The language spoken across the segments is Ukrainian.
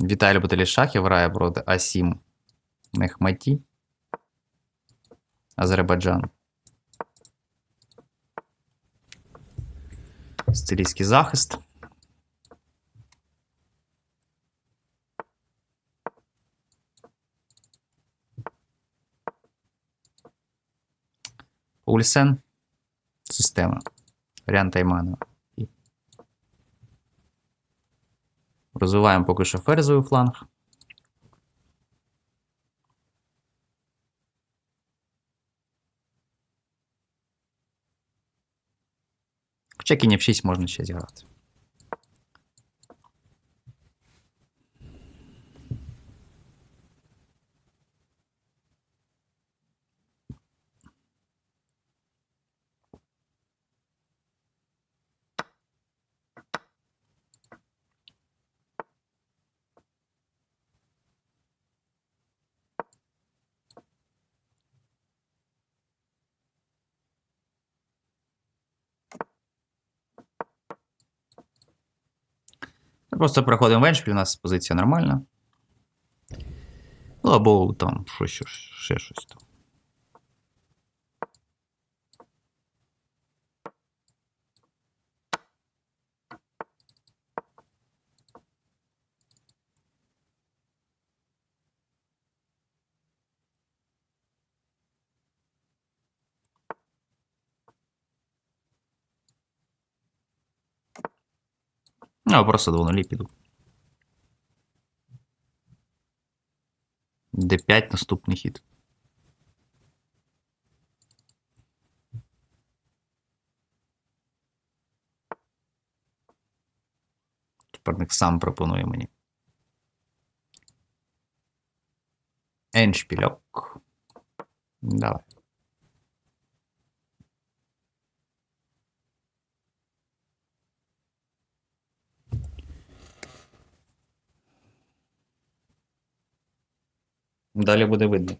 Віталій любителі шахів грає проти А7 Мехматі. Азербайджан. Сицилійський захист. Ульсен. Система. Варіант Тайманова. І Розвиваємо поки що ферзовий фланг. Хоча кінь F6 можна ще зіграти. Просто проходимо в еншпіль, у нас позиція нормальна. Ну, або там щось, ще щось там. Ну, просто 2 піду. D5 наступний хід. Суперник сам пропонує мені. Еншпільок. Давай. Далі буде видно.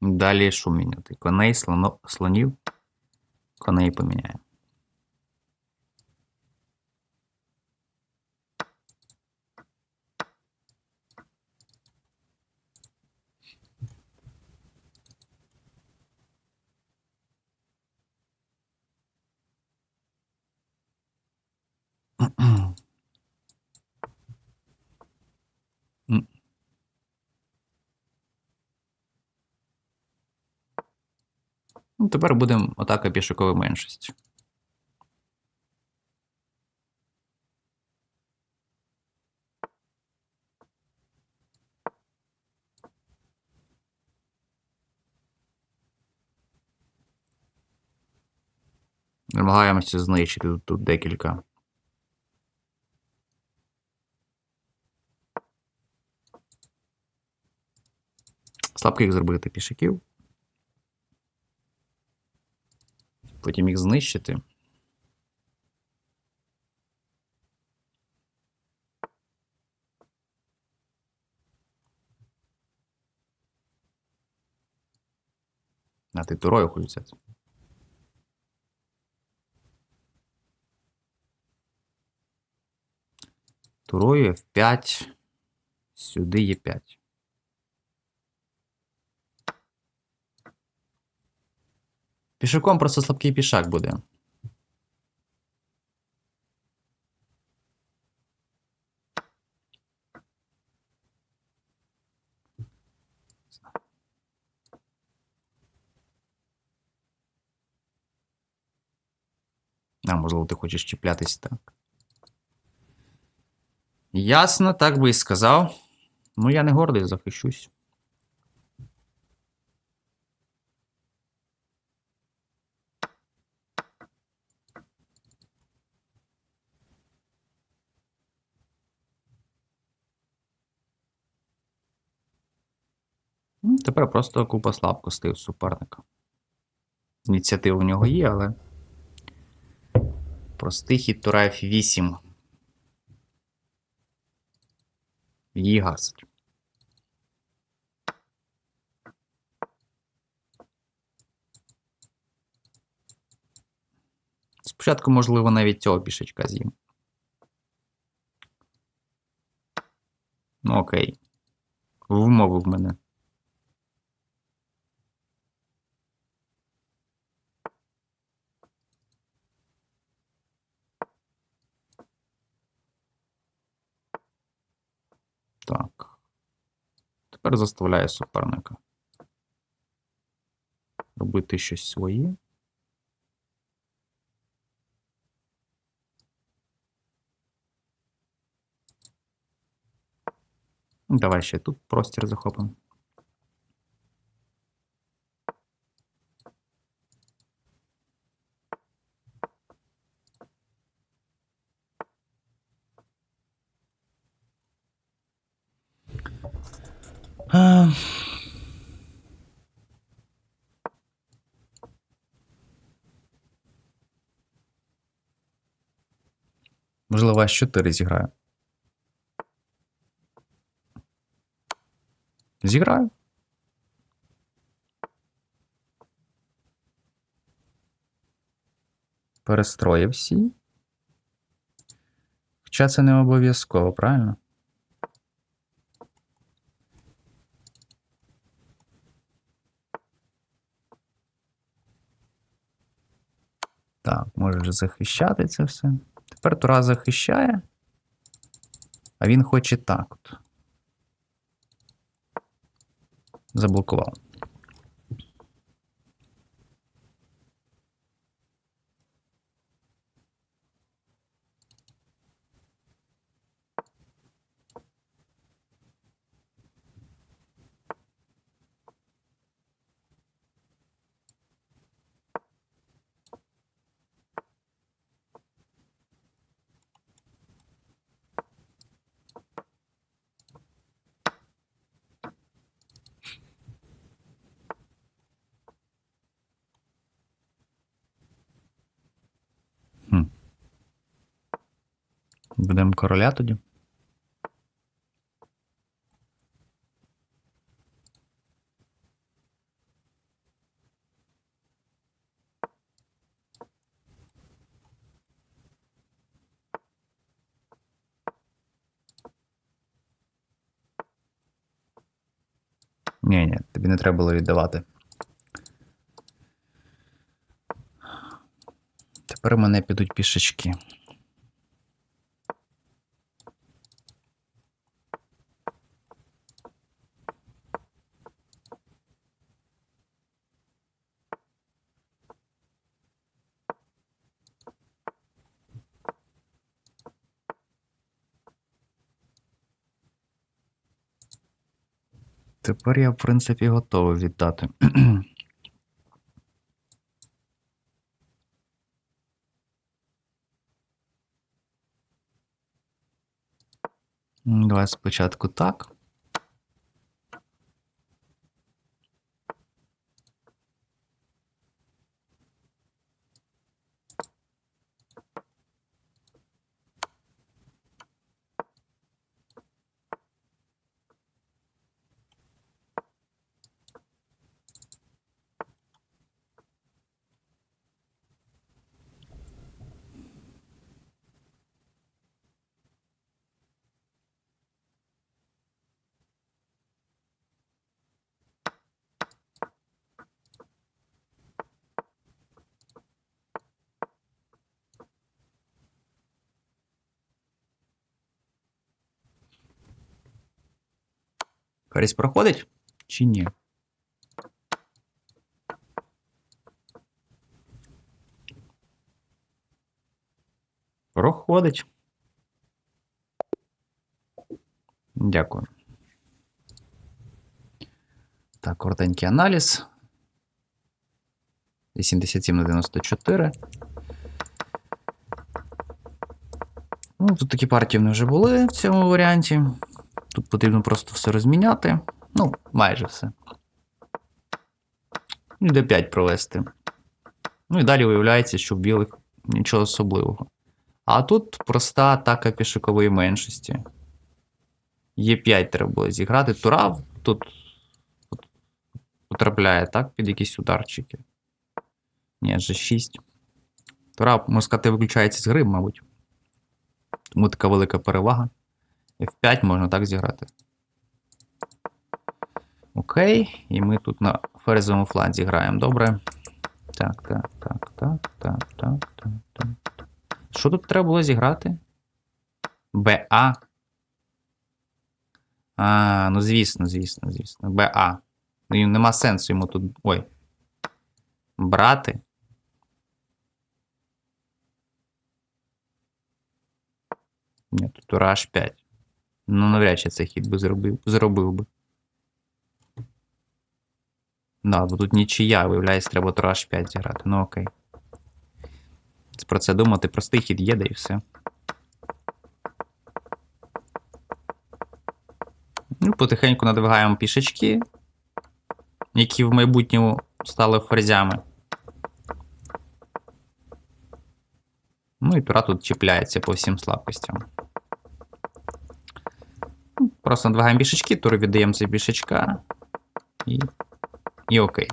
Далі що міняти? Коней, слонів. Коней поміняємо. Ну, тепер будемо атака пішокової меншості. Намагаємося знищити тут, тут декілька. Слабких зробити пішаків. Потім їх знищити. А ти турою хочу. Турою F5. Сюди Е5. Пішаком просто слабкий пішак буде. А, можливо, ти хочеш чіплятись так. Ясно, так би і сказав. Ну, я не гордий, захищусь. Ну, Тепер просто купа слабкостей у суперника. Ініціатива у нього є, але. Простий хід тура F8. Її гасить. Спочатку, можливо, навіть цього пішечка з'їм. Ну, окей. Вмовив мене. Так. Тепер заставляє суперника. Робити щось своє. Давай ще тут простір захопимо. Можливо, аж 4 зіграю. Зіграю. Перестроїв всі. Хоча це не обов'язково, правильно? Так, може захищати це все. Тепер Тура захищає. А він хоче так от. Заблокував. Будемо короля тоді. Ні, ні, тобі не треба було віддавати. Тепер у мене підуть пішечки. Тепер я, в принципі, готовий віддати. Давай спочатку так. Каріс проходить? Чи ні? Проходить. Дякую. Так, коротенький аналіз. 87 на 94. Ну, тут такі партії в мене вже були в цьому варіанті. Тут потрібно просто все розміняти. Ну, майже все. І d5 провести. Ну і далі виявляється, що в білих нічого особливого. А тут проста атака пішокової меншості. Є5 треба було зіграти. Тура тут потрапляє, так? Під якісь ударчики. Ні, G6. Тура, можна сказати, виключається з гри, мабуть. Тому така велика перевага. F5 можна так зіграти. Окей. І ми тут на ферзовому фланзі граємо. Добре. Так, так, так, так, так, так, так, так. Що тут треба було зіграти? БА. А, ну звісно, звісно, звісно. БА. Ну нема сенсу йому тут. Ой. Брати. Ні, тут тура H5. Ну, навряд чи цей хід би зробив, зробив би. Да, бо тут нічия, виявляється, треба тура H5 зіграти. Ну окей. Про це думати, простий хід є, да і все. Ну, потихеньку надвигаємо пішечки, які в майбутньому стали ферзями. Ну і тура тут чіпляється по всім слабкостям. Просто надвигаємо пішечки, тури віддаємо за пішечка. І, і окей.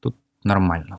Тут нормально.